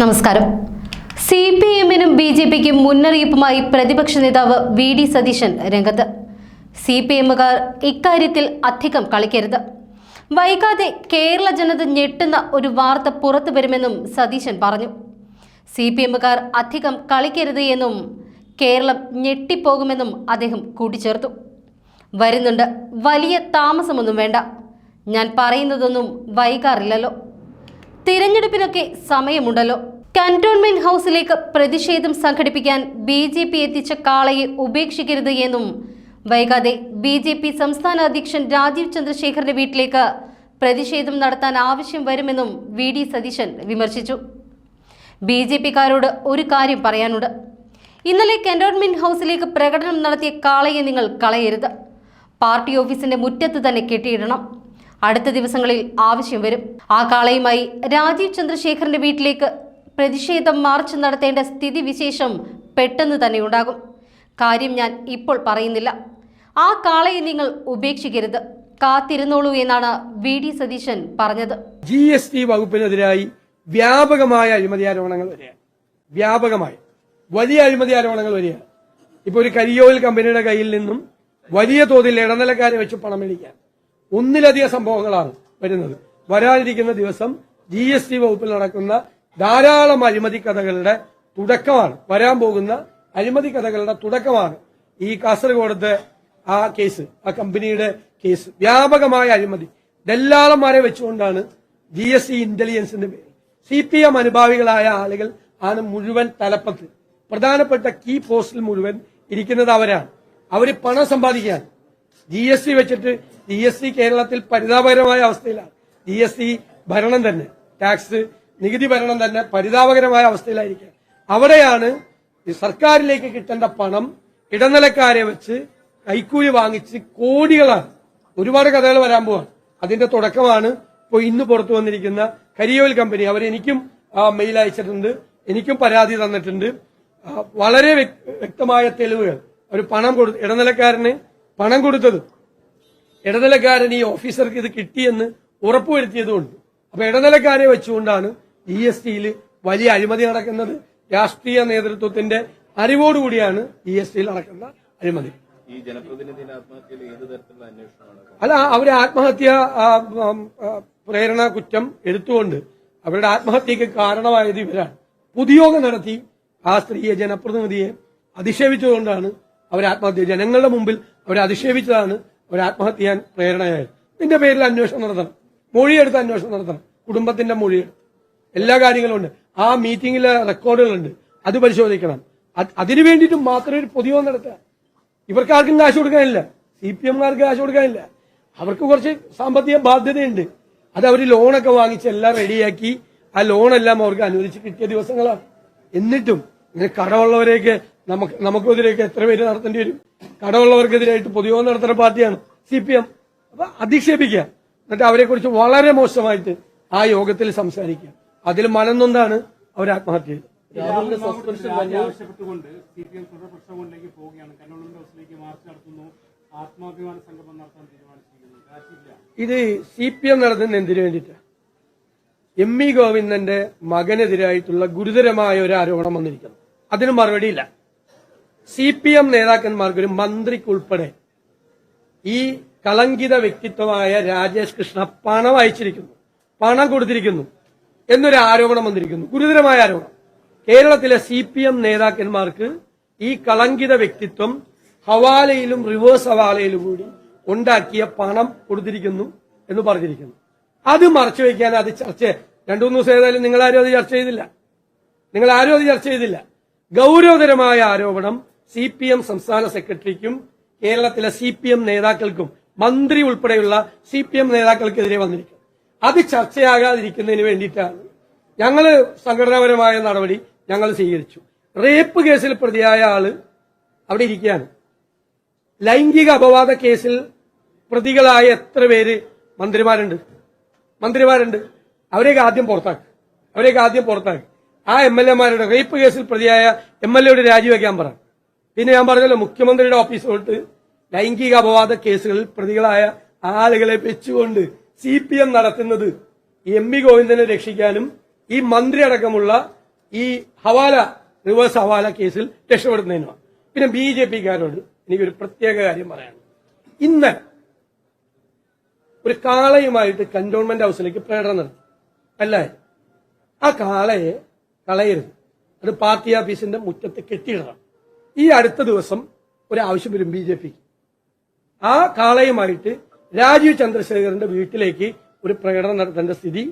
നമസ്കാരം. C P എമ്മിനും B J പിക്കും മുന്നറിയിപ്പുമായി പ്രതിപക്ഷ നേതാവ് വി ഡി സതീശൻ രംഗത്ത്. സി പി എമ്മുകാർ ഇക്കാര്യത്തിൽ അധികം കളിക്കരുത്. വൈകാതെ കേരള ജനത ഞെട്ടുന്ന ഒരു വാർത്ത പുറത്തു വരുമെന്നും സതീശൻ പറഞ്ഞു. സി പി എമ്മുകാർ അധികം കളിക്കരുത് എന്നും കേരളം ഞെട്ടിപ്പോകുമെന്നും അദ്ദേഹം കൂട്ടിച്ചേർത്തു. വരുന്നുണ്ട് വലിയ താമസമൊന്നും വേണ്ട. ഞാൻ പറയുന്നതൊന്നും വൈകാറില്ലല്ലോ. തിരഞ്ഞെടുപ്പിനൊക്കെ സമയമുണ്ടല്ലോ. കന്റോൺമെന്റ് ഹൗസിലേക്ക് പ്രതിഷേധം സംഘടിപ്പിക്കാൻ ബി ജെ പി എത്തിച്ച കാളയെ ഉപേക്ഷിക്കരുത് എന്നും വൈകാതെ ബി ജെ പി സംസ്ഥാന അധ്യക്ഷൻ രാജീവ് ചന്ദ്രശേഖറിന്റെ വീട്ടിലേക്ക് പ്രതിഷേധം നടത്താൻ ആവശ്യം വരുമെന്നും വി ഡി സതീശൻ വിമർശിച്ചു. ബി ജെ പിക്കാരോട് ഒരു കാര്യം പറയാനുണ്ട്. ഇന്നലെ കന്റോൺമെന്റ് ഹൗസിലേക്ക് പ്രകടനം നടത്തിയ കാളയെ നിങ്ങൾ കളയരുത്. പാർട്ടി ഓഫീസിന്റെ മുറ്റത്ത് തന്നെ കെട്ടിയിടണം. അടുത്ത ദിവസങ്ങളിൽ ആവശ്യം വരും. ആ കാളയുമായി രാജീവ് ചന്ദ്രശേഖറിന്റെ വീട്ടിലേക്ക് പ്രതിഷേധം മാർച്ച് നടത്തേണ്ട സ്ഥിതിവിശേഷം പെട്ടെന്ന് തന്നെ ഉണ്ടാകും. കാര്യം ഞാൻ ഇപ്പോൾ പറയുന്നില്ല. ആ കാളയെ നിങ്ങൾ ഉപേക്ഷിക്കരുത്. കാത്തിരുന്നോളൂ എന്നാണ് വി ഡി സതീശൻ പറഞ്ഞത്. ജി എസ് ടി വകുപ്പിനെതിരായി വ്യാപകമായ അഴിമതി ആരോപണങ്ങൾ വരികയാണ്. വ്യാപകമായി. വലിയ അഴിമതി ആരോപണങ്ങൾ വരികയാണ്. ഇപ്പൊ ഒരു കരിയോയിൽ കമ്പനിയുടെ കയ്യിൽ നിന്നും വലിയ തോതിൽ ഇടനിലക്കാരെ വെച്ച് പണം മേടിക്കാൻ. ഒന്നിലധികം സംഭവങ്ങളാണ് വരുന്നത്. വരാനിരിക്കുന്ന ദിവസം ജി എസ് ടി വകുപ്പിൽ നടക്കുന്ന ധാരാളം അഴിമതി കഥകളുടെ തുടക്കമാണ്. വരാൻ പോകുന്ന അഴിമതി കഥകളുടെ തുടക്കമാണ് ഈ കാസർഗോഡത്തെ ആ കേസ് ആ കമ്പനിയുടെ കേസ്. വ്യാപകമായ അഴിമതി. ദല്ലാളന്മാരെ വെച്ചുകൊണ്ടാണ് ജി എസ് ടി ഇന്റലിജൻസിന്റെ പേര്. സി പി എം അനുഭാവികളായ ആളുകൾ ആണ് മുഴുവൻ തലപ്പത്ത്. പ്രധാനപ്പെട്ട കീ പോസ്റ്റിൽ മുഴുവൻ ഇരിക്കുന്നത് അവരാണ്. അവർ പണം സമ്പാദിക്കാൻ ജി എസ് ടി വെച്ചിട്ട് ജി എസ് ടി കേരളത്തിൽ പരിതാപകരമായ അവസ്ഥയിലാണ്. ജി എസ് ടി ഭരണം തന്നെ ടാക്സ് നികുതി ഭരണം തന്നെ പരിതാപകരമായ അവസ്ഥയിലായിരിക്കുക അവിടെയാണ് സർക്കാരിലേക്ക് കിട്ടേണ്ട പണം ഇടനിലക്കാരെ വെച്ച് കൈക്കൂലി വാങ്ങിച്ച് കോടികളാണ്. ഒരുപാട് കഥകൾ വരാൻ പോവാണ്. അതിന്റെ തുടക്കമാണ് ഇപ്പോൾ ഇന്ന് പുറത്തു വന്നിരിക്കുന്ന കരിയോൽ കമ്പനി. അവർ എനിക്കും മെയിൽ അയച്ചിട്ടുണ്ട്. എനിക്കും പരാതി തന്നിട്ടുണ്ട്. വളരെ വ്യക്തമായ തെളിവുകൾ. അവർ പണം കൊടു ഇടനിലക്കാരന് പണം കൊടുത്തത്. ഇടനിലക്കാരൻ ഈ ഓഫീസർക്ക് ഇത് കിട്ടിയെന്ന് ഉറപ്പുവരുത്തിയതുകൊണ്ട്. അപ്പൊ ഇടനിലക്കാരെ വെച്ചുകൊണ്ടാണ് ജി എസ് ടിയിൽ വലിയ അഴിമതി നടക്കുന്നത്. രാഷ്ട്രീയ നേതൃത്വത്തിന്റെ അറിവോടുകൂടിയാണ് ജി എസ് ടിയിൽ നടക്കുന്ന അഴിമതി. അല്ല അവരെ ആത്മഹത്യ പ്രേരണ കുറ്റം എടുത്തുകൊണ്ട് അവരുടെ ആത്മഹത്യക്ക് കാരണമായത് ഇവരാണ്. പൊതുയോഗം നടത്തി ആ സ്ത്രീയെ ജനപ്രതിനിധിയെ അധിക്ഷേപിച്ചുകൊണ്ടാണ് അവർ ആത്മഹത്യ. ജനങ്ങളുടെ മുമ്പിൽ അവരെ അധിക്ഷേപിച്ചതാണ് അവർ ആത്മഹത്യ ചെയ്യാൻ പ്രേരണയായത്. ഇതിന്റെ പേരിൽ അന്വേഷണം നടത്തണം. മൊഴിയെടുത്ത് അന്വേഷണം നടത്തണം. കുടുംബത്തിന്റെ മൊഴിയെടുത്ത്. എല്ലാ കാര്യങ്ങളും ഉണ്ട്. ആ മീറ്റിംഗിലെ റെക്കോർഡുകളുണ്ട്. അത് പരിശോധിക്കണം. അത് അതിനു വേണ്ടിയിട്ട് മാത്രമേ ഒരു പൊതുവോ നടത്തുക. ഇവർക്ക് ആർക്കും കാശ് കൊടുക്കാനില്ല. സി പി എംകാർക്ക് കാശ് കൊടുക്കാനില്ല. അവർക്ക് കുറച്ച് സാമ്പത്തിക ബാധ്യതയുണ്ട്. അത് അവർ ലോണൊക്കെ വാങ്ങിച്ച് എല്ലാം റെഡിയാക്കി ആ ലോണെല്ലാം അവർക്ക് അനുവദിച്ച് കിട്ടിയ ദിവസങ്ങളാണ്. എന്നിട്ടും ഇങ്ങനെ കടമുള്ളവരെയൊക്കെ നമുക്ക് നമുക്കെതിരെയൊക്കെ എത്ര പേര് നടത്തേണ്ടി വരും? കടമുള്ളവർക്കെതിരായിട്ട് പൊതുയോഗം നടത്തുന്ന പാർട്ടിയാണ് സി പി എം അപ്പൊ അധിക്ഷേപിക്കുക. എന്നിട്ട് അവരെക്കുറിച്ച് വളരെ മോശമായിട്ട് ആ യോഗത്തിൽ സംസാരിക്കുക. അതിൽ മനന്നൊന്നാണ് അവർ ആത്മഹത്യ ചെയ്തത്. രാഹുലിന്റെ സസ്പെൻഷൻ വന്നു ആവശ്യപ്പെട്ടുകൊണ്ട് സി പി എം തുടർ പോവുകയാണ്. ഹൗസിലേക്ക് മാർച്ച് നടത്തുന്നു. ആത്മാഭിമാന സംഗമം നടത്താൻ തീരുമാനിച്ചിരിക്കുന്നു. ഇത് സി പി എം നടത്തുന്ന എന്തിനു വേണ്ടിയിട്ടാണ് എം ഇ ഗോവിന്ദന്റെ മകനെതിരായിട്ടുള്ള ഗുരുതരമായ ഒരു ആരോപണം വന്നിരിക്കുന്നു. അതിന് മറുപടിയില്ല. സി പി എം നേതാക്കന്മാർക്ക് ഒരു മന്ത്രിക്കുൾപ്പെടെ ഈ കളങ്കിത വ്യക്തിത്വമായ രാജേഷ് കൃഷ്ണ പണം അയച്ചിരിക്കുന്നു. പണം കൊടുത്തിരിക്കുന്നു എന്നൊരു ആരോപണം വന്നിരിക്കുന്നു. ഗുരുതരമായ ആരോപണം. കേരളത്തിലെ സി പി എം നേതാക്കന്മാർക്ക് ഈ കളങ്കിത വ്യക്തിത്വം ഹവാലയിലും റിവേഴ്സ് ഹവാലയിലും കൂടി ഉണ്ടാക്കിയ പണം കൊടുത്തിരിക്കുന്നു എന്ന് പറഞ്ഞിരിക്കുന്നു. അത് മറച്ചു വയ്ക്കാൻ അത് ചർച്ച രണ്ടു മൂന്ന് ദിവസം ഏതായാലും നിങ്ങളാരും അത് ചർച്ച ചെയ്തില്ല. നിങ്ങൾ ആരും അത് ചർച്ച ചെയ്തില്ല. ഗൗരവതരമായ ആരോപണം സി പി എം സംസ്ഥാന സെക്രട്ടറിക്കും കേരളത്തിലെ സി പി എം നേതാക്കൾക്കും മന്ത്രി ഉൾപ്പെടെയുള്ള സി പി എം നേതാക്കൾക്കെതിരെ വന്നിരിക്കുന്നു അത് ചർച്ചയാകാതിരിക്കുന്നതിന് വേണ്ടിയിട്ടാണ്. ഞങ്ങൾ സംഘടനാപരമായ നടപടി ഞങ്ങൾ സ്വീകരിച്ചു. റേപ്പ് കേസിൽ പ്രതിയായ ആൾ അവിടെ ഇരിക്കുകയാണ്. ലൈംഗിക അപവാദ കേസിൽ പ്രതികളായ എത്ര പേര് മന്ത്രിമാരുണ്ട്? മന്ത്രിമാരുണ്ട്. അവരെയൊക്കെ ആദ്യം പുറത്താക്കി. അവരെയൊക്കെ ആദ്യം പുറത്താക്കി. ആ എം എൽ എമാരുടെ റേപ്പ് കേസിൽ പ്രതിയായ എം എൽ എയുടെ രാജിവെക്കാൻ പറ. പിന്നെ ഞാൻ പറഞ്ഞല്ലോ മുഖ്യമന്ത്രിയുടെ ഓഫീസിലോട്ട് ലൈംഗിക അപവാദ കേസുകളിൽ പ്രതികളായ ആളുകളെ വെച്ചുകൊണ്ട് സി പി എം നടത്തുന്നത് എം വി ഗോവിന്ദനെ രക്ഷിക്കാനും ഈ മന്ത്രി അടക്കമുള്ള ഈ ഹവാല റിവേഴ്സ് ഹവാല കേസിൽ രക്ഷപ്പെടുന്നതിനുമാണ്. പിന്നെ ബി ജെ പിക്കാരോട് എനിക്കൊരു പ്രത്യേക കാര്യം പറയാനുണ്ട്. ഇന്ന് ഒരു കാളയുമായിട്ട് കന്റോൺമെന്റ് ഹൗസിലേക്ക് പ്രകടനം നടത്തി. അല്ലേ? ആ കാളയെ കളയരുത്. അത് പാർട്ടി ഓഫീസിന്റെ മുറ്റത്ത് കെട്ടിയിടണം. ഈ അടുത്ത ദിവസം ഒരു ആവശ്യം വരും ബി ജെ പിക്ക് ആ കാളയുമായിട്ട് രാജീവ് ചന്ദ്രശേഖരന്റെ വീട്ടിലേക്ക് ഒരു പ്രകടനം നടത്തേണ്ട സ്ഥിതി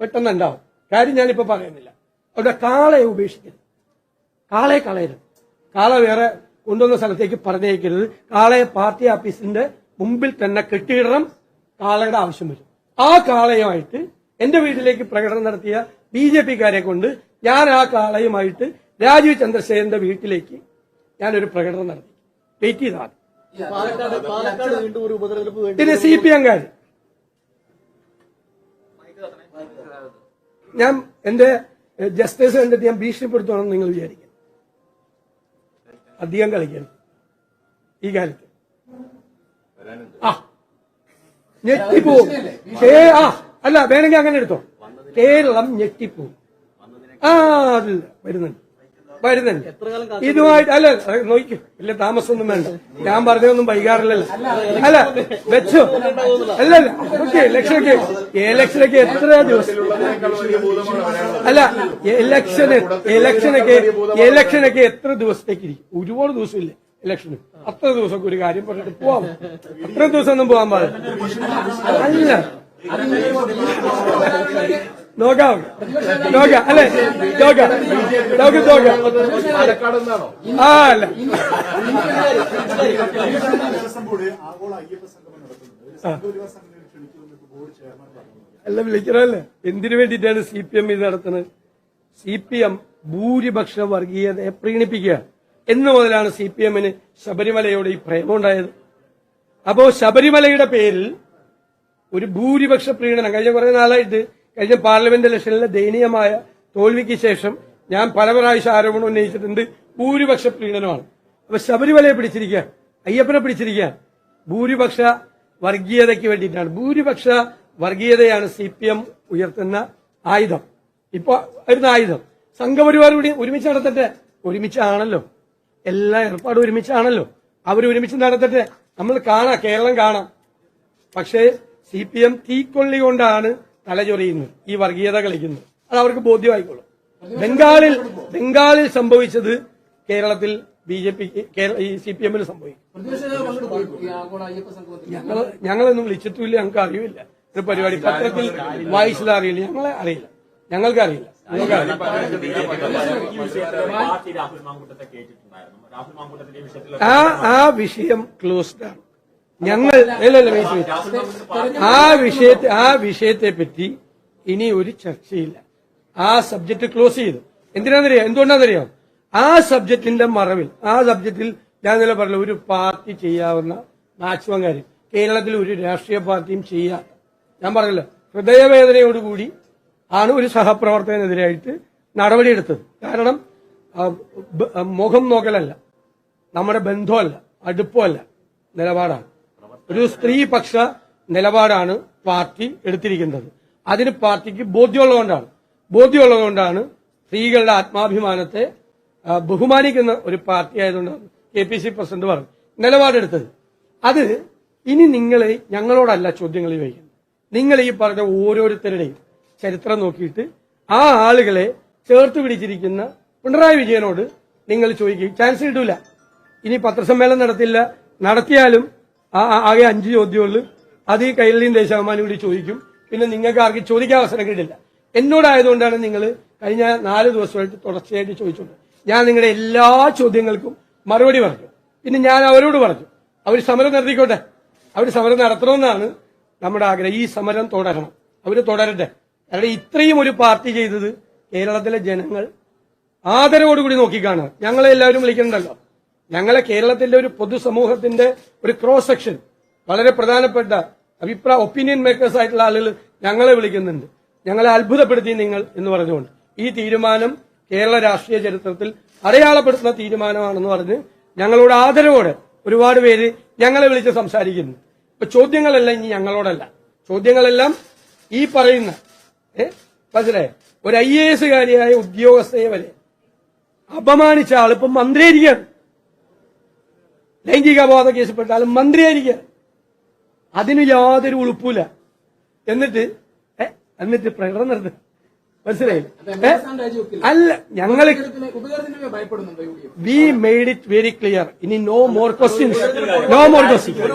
പെട്ടെന്ന് ഉണ്ടാവും കാര്യം ഞാനിപ്പോ പറയുന്നില്ല. അവിടെ കാളയെ ഉപേക്ഷിക്കരുത്. കാളയെ കളയരുത്. കാള വേറെ കൊണ്ടുവന്ന സ്ഥലത്തേക്ക് പറഞ്ഞേക്കരുത് കാളയെ പാർട്ടി ഓഫീസിന്റെ മുമ്പിൽ തന്നെ കെട്ടിയിടണം. കാളയുടെ ആവശ്യം വരും. ആ കാളയുമായിട്ട് എന്റെ വീട്ടിലേക്ക് പ്രകടനം നടത്തിയ ബി ജെ പിക്കാരെ കൊണ്ട് ഞാൻ ആ കാളയുമായിട്ട് രാജീവ് ചന്ദ്രശേഖരന്റെ വീട്ടിലേക്ക് ഞാനൊരു പ്രകടനം നടത്തി. വെയിറ്റ് ചെയ്താൽ പാലക്കാട് പാലക്കാട് വീണ്ടും ഒരു ഉപതെരഞ്ഞെടുപ്പ് വേണ്ടി പിന്നെ സി പി എംകാർ ഞാൻ എന്റെ ജസ്റ്റിസ് കണ്ടിട്ട് ഞാൻ ഭീഷണിപ്പെടുത്തണമെന്ന് നിങ്ങൾ വിചാരിക്കും. അധികം കളിക്കണം ഈ കാലത്ത്. ആ. ഞെട്ടിപ്പോവും. കേ- ആ. അല്ല വേണമെങ്കിൽ അങ്ങനെ എടുത്തോ. കേരളം ഞെട്ടിപ്പോവും. ആ അതില്ല. വരുന്നുണ്ട്. വരുന്നുണ്ട്. ഇതുമായിട്ട് അല്ല നോക്കൂ. ഇല്ല താമസമൊന്നും വേണ്ട. ഞാൻ പറഞ്ഞതൊന്നും വൈകാറില്ലല്ലോ. അല്ല വെച്ചു. അല്ല അല്ല. ഓക്കെ ഇലക്ഷനൊക്കെ ഇലക്ഷനൊക്കെ എത്ര ദിവസം? അല്ല ഇലക്ഷന് ഇലക്ഷനൊക്കെ ഇലക്ഷനൊക്കെ എത്ര ദിവസത്തേക്ക് ഇരിക്കും? ഒരുപാട് ദിവസമില്ല ഇലക്ഷന്? അത്ര ദിവസമൊക്കെ ഒരു കാര്യം പറഞ്ഞിട്ട് പോവാം. അത്ര ദിവസം ഒന്നും പോകാൻ പാടില്ല. അല്ല. നോക്കാം നോക്കാം അല്ലെ? നോക്കാം നമുക്ക് നോക്കാം ആ. അല്ല അല്ല വിളിക്കണമല്ലേ എന്തിനു വേണ്ടിയിട്ടാണ് സി പി എം ഇത് നടത്തുന്നത്? സി പി എം ഭൂരിപക്ഷ വർഗീയതയെ പ്രീണിപ്പിക്കുക. എന്ന് മുതലാണ് സി പി എമ്മിന് ശബരിമലയോട് ഈ പ്രേമമുണ്ടായത് അപ്പോ ശബരിമലയുടെ പേരിൽ ഒരു ഭൂരിപക്ഷ പ്രീണനം. കഴിഞ്ഞ കുറെ നാളായിട്ട് കഴിഞ്ഞ പാർലമെന്റ് ഇലക്ഷനിലെ ദയനീയമായ തോൽവിക്ക് ശേഷം ഞാൻ പല പ്രാവശ്യം ആരോപണം ഉന്നയിച്ചിട്ടുണ്ട്. ഭൂരിപക്ഷ പ്രീണനമാണ് അപ്പൊ ശബരിമലയെ പിടിച്ചിരിക്കുക അയ്യപ്പനെ പിടിച്ചിരിക്കുക ഭൂരിപക്ഷ വർഗീയതയ്ക്ക് വേണ്ടിയിട്ടാണ്. ഭൂരിപക്ഷ വർഗീയതയാണ് സി പി എം ഉയർത്തുന്ന ആയുധം. ഇപ്പൊ വരുന്ന ആയുധം. സംഘപരിവാർ കൂടി ഒരുമിച്ച് നടത്തട്ടെ? ഒരുമിച്ചാണല്ലോ. എല്ലാ ഏർപ്പാടും ഒരുമിച്ചാണല്ലോ. അവർ ഒരുമിച്ച് നടത്തട്ടെ? നമ്മൾ കാണാം കേരളം കാണാം. പക്ഷേ സി പി എം തീക്കൊള്ളി കൊണ്ടാണ് തലചൊറിയുന്നത് ഈ വർഗീയത കളിക്കുന്നു. അത് അവർക്ക് ബോധ്യമായിക്കോളും. ബംഗാളിൽ ബംഗാളിൽ സംഭവിച്ചത് കേരളത്തിൽ ബി ജെ പിക്ക് ഈ സി പി എമ്മിൽ സംഭവിക്കും. ഞങ്ങൾ ഞങ്ങളൊന്നും വിളിച്ചിട്ടില്ല ഞങ്ങൾക്ക് അറിയില്ല ഇത് പരിപാടി പത്രത്തിൽ വായിച്ചത് അറിയില്ല ഞങ്ങളെ അറിയില്ല. ഞങ്ങൾക്ക് അറിയില്ല. ആ ആ വിഷയം ക്ലോസ്ഡ് ആണ്. ഞങ്ങൾ അല്ലല്ല ആ വിഷയത്തെ ആ വിഷയത്തെ പറ്റി ഇനി ഒരു ചർച്ചയില്ല. ആ സബ്ജക്ട് ക്ലോസ് ചെയ്തു. എന്തിനാണെന്നറിയാം? എന്തുകൊണ്ടാണെന്നറിയാം? ആ സബ്ജക്റ്റിന്റെ മറവിൽ ആ സബ്ജക്റ്റിൽ ഞാൻ ഇന്നലെ പറഞ്ഞു ഒരു പാർട്ടി ചെയ്യാവുന്ന മാക്സിമം കാര്യം കേരളത്തിൽ ഒരു രാഷ്ട്രീയ പാർട്ടിയും ചെയ്യാത്ത ഞാൻ പറഞ്ഞല്ലോ ഹൃദയവേദനയോടുകൂടി ആണ് ഒരു സഹപ്രവർത്തകനെതിരായിട്ട് നടപടിയെടുത്തത്. കാരണം മുഖം നോക്കലല്ല. നമ്മുടെ ബന്ധമല്ല അടുപ്പമല്ല നിലപാടാണ്. ഒരു സ്ത്രീപക്ഷ നിലപാടാണ് പാർട്ടി എടുത്തിരിക്കുന്നത്. അതിന് പാർട്ടിക്ക് ബോധ്യമുള്ളതുകൊണ്ടാണ്. ബോധ്യമുള്ളതുകൊണ്ടാണ് സ്ത്രീകളുടെ ആത്മാഭിമാനത്തെ ബഹുമാനിക്കുന്ന ഒരു പാർട്ടി ആയതുകൊണ്ടാണ് കെ പി സി പ്രസിഡന്റ് പറഞ്ഞു നിലപാടെടുത്തത്. അത് ഇനി നിങ്ങൾ ഞങ്ങളോടല്ല ചോദ്യങ്ങൾ ചോദിക്കുന്നത്. നിങ്ങൾ ഈ പറഞ്ഞ ഓരോരുത്തരുടെയും ചരിത്രം നോക്കിയിട്ട് ആ ആളുകളെ ചേർത്ത് പിടിച്ചിരിക്കുന്ന പിണറായി വിജയനോട് നിങ്ങൾ ചോദിക്കും ചാൻസ് കിട്ടൂല. ഇനി പത്രസമ്മേളനം നടത്തില്ല നടത്തിയാലും ആ ആകെ അഞ്ച് ചോദ്യമുള്ളൂ. അത് ഈ കൈരളിയും ദേശാഭിമാനും കൂടി ചോദിക്കും. പിന്നെ നിങ്ങൾക്ക് ആർക്കും ചോദിക്കാൻ അവസരം കിട്ടില്ല. എന്നോടായതുകൊണ്ടാണ് നിങ്ങൾ കഴിഞ്ഞ നാല് ദിവസമായിട്ട് തുടർച്ചയായിട്ട് ചോദിച്ചുകൊണ്ട് ഞാൻ നിങ്ങളുടെ എല്ലാ ചോദ്യങ്ങൾക്കും മറുപടി പറഞ്ഞു. പിന്നെ ഞാൻ അവരോട് പറഞ്ഞു അവർ സമരം നടത്തിക്കോട്ടെ. അവർ സമരം നടത്തണമെന്നാണ് നമ്മുടെ ആഗ്രഹം. ഈ സമരം തുടരണം. അവർ തുടരട്ടെ. കാരണം ഇത്രയും ഒരു പാർട്ടി ചെയ്തത് കേരളത്തിലെ ജനങ്ങൾ ആദരവോടുകൂടി നോക്കിക്കാണുക. ഞങ്ങളെ എല്ലാവരും വിളിക്കണ്ടല്ലോ ഞങ്ങളെ കേരളത്തിന്റെ ഒരു പൊതുസമൂഹത്തിന്റെ ഒരു ക്രോസ് സെക്ഷൻ വളരെ പ്രധാനപ്പെട്ട അഭിപ്രായ ഒപ്പീനിയൻ മേക്കേഴ്സ് ആയിട്ടുള്ള ആളുകൾ ഞങ്ങളെ വിളിക്കുന്നുണ്ട്. ഞങ്ങളെ അത്ഭുതപ്പെടുത്തി നിങ്ങൾ എന്ന് പറഞ്ഞുകൊണ്ട്. ഈ തീരുമാനം കേരള രാഷ്ട്രീയ ചരിത്രത്തിൽ അടയാളപ്പെടുത്തുന്ന തീരുമാനമാണെന്ന് പറഞ്ഞ് ഞങ്ങളോട് ആദരവോടെ ഒരുപാട് പേര് ഞങ്ങളെ വിളിച്ച് സംസാരിക്കുന്നു. ഇപ്പൊ ചോദ്യങ്ങളെല്ലാം ഇനി ഞങ്ങളോടല്ല. ചോദ്യങ്ങളെല്ലാം ഈ പറയുന്ന മനസ്സിലായേ? ഒരു ഐ എ എസുകാരിയായ ഉദ്യോഗസ്ഥയെ വരെ അപമാനിച്ച ആളിപ്പം മന്ത്രിയായിരിക്കുകയാണ്. ലൈംഗിക അപവാദ കേസിൽപ്പെട്ട ആൾ മന്ത്രിയായിരിക്കുക അതിന് യാതൊരു ഉളുപ്പില്ല എന്നിട്ട് എന്നിട്ട് പ്രകടനം നടത്തുക മനസ്സിലായില്ല? അല്ല ഞങ്ങൾ we made it very clear ഇനി no more questions no more questions